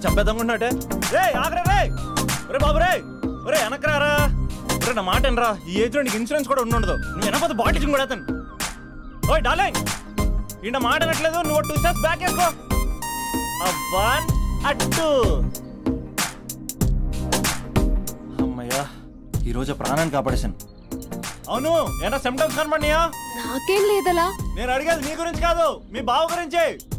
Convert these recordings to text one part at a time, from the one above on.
OC నీ చాలా చంపేద్దామన్నట్టే రే ఆగరా రే రే బాబు రే రే వెనకరారా రే నా మాట ఎనరా ఈ ఏజ్ నీకు ఇన్సూరెన్స్ కూడా ఉండదు. నువ్వు వెనకపోతే బాటిల్ కూడా అతను ఓయ్ డార్లింగ్! ఈ నా మాట అనట్లేదు నువ్వు టూ స్టెప్స్ బ్యాక్ వేసుకో. అబ్బా అట్టు అమ్మయ్యా ఈరోజు ప్రాణాన్ని కాపాడేశాను. అవును ఏనా సిమ్టమ్స్ కనబడినాయా నాకేం లేదలా. నేను అడిగేది నీ గురించి కాదు మీ బావ గురించి.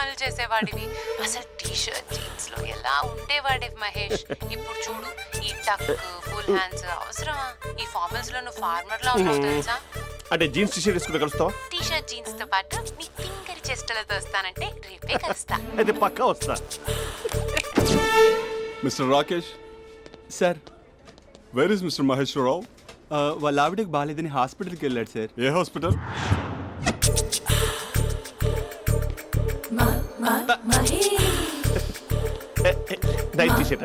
పనులు చేసేవాడివి అసలు టీ షర్ట్ జీన్స్లో ఎలా ఉండేవాడివి మహేష్? ఇప్పుడు చూడు ఈ టక్ ఫుల్ హ్యాండ్స్ అవసరమా? ఈ ఫార్మల్స్లో నువ్వు ఫార్మర్ లా ఉన్నావు తెలుసా? అంటే జీన్స్ టీ షర్ట్ వేసుకుంటే కలుస్తావా? టీ షర్ట్ జీన్స్తో పాటు నీ ఫింగర్ చెస్టలతో వస్తానంటే రేపే కలుస్తా. అయితే పక్కా వస్తా. Mister Rakesh? Sir. Where is mister Maheswara Rao? వాళ్ళ ఆవిడకి బాగాలేదని హాస్పిటల్కి వెళ్ళాడు సార్. ఏ hospital? Night T shirt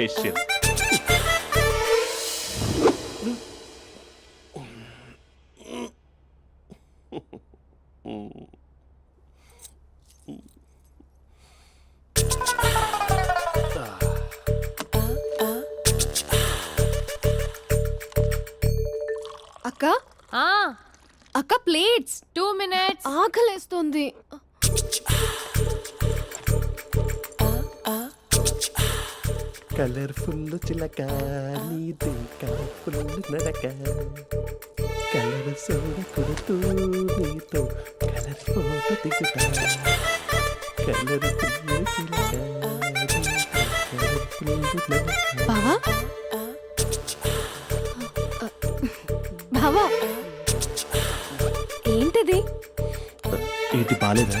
facial అక్క? ఆ. అక్క ప్లేట్స్ టూ మినిట్స్ ఆకలేస్తుంది. కలర్ఫుల్ చిలక నీదే కలర్ఫుల్ నడక. కలర్ సోడ కొడుతూ నీతో కలర్ ఫోటో దిగుతా. కలర్ఫుల్ చిలక బావా? బావా? ఏంటిది? ఏంటి బాలేదా?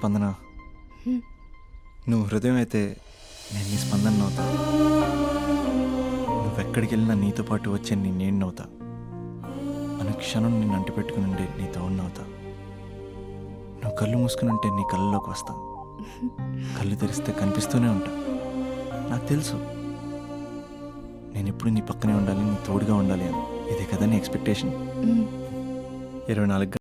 స్పందన? నువ్వు హృదయం అయితే నేను నీ స్పందన నవ్వుతా. నువ్వెక్కడికి వెళ్ళినా నీతో పాటు వచ్చే నీ నేను నవ్వుతా. అనుక్షణం నిన్ను అంటి పెట్టుకుని ఉండే నీ తోడు నవ్వుతా. నువ్వు కళ్ళు మూసుకుని ఉంటే నీ కళ్ళలోకి వస్తా. కళ్ళు తెరిస్తే కనిపిస్తూనే ఉంటా. నాకు తెలుసు. నేను ఎప్పుడు నీ పక్కనే ఉండాలి నీ తోడుగా ఉండాలి అని. ఇదే కదా నీ ఎక్స్పెక్టేషన్ ఇరవై నాలుగు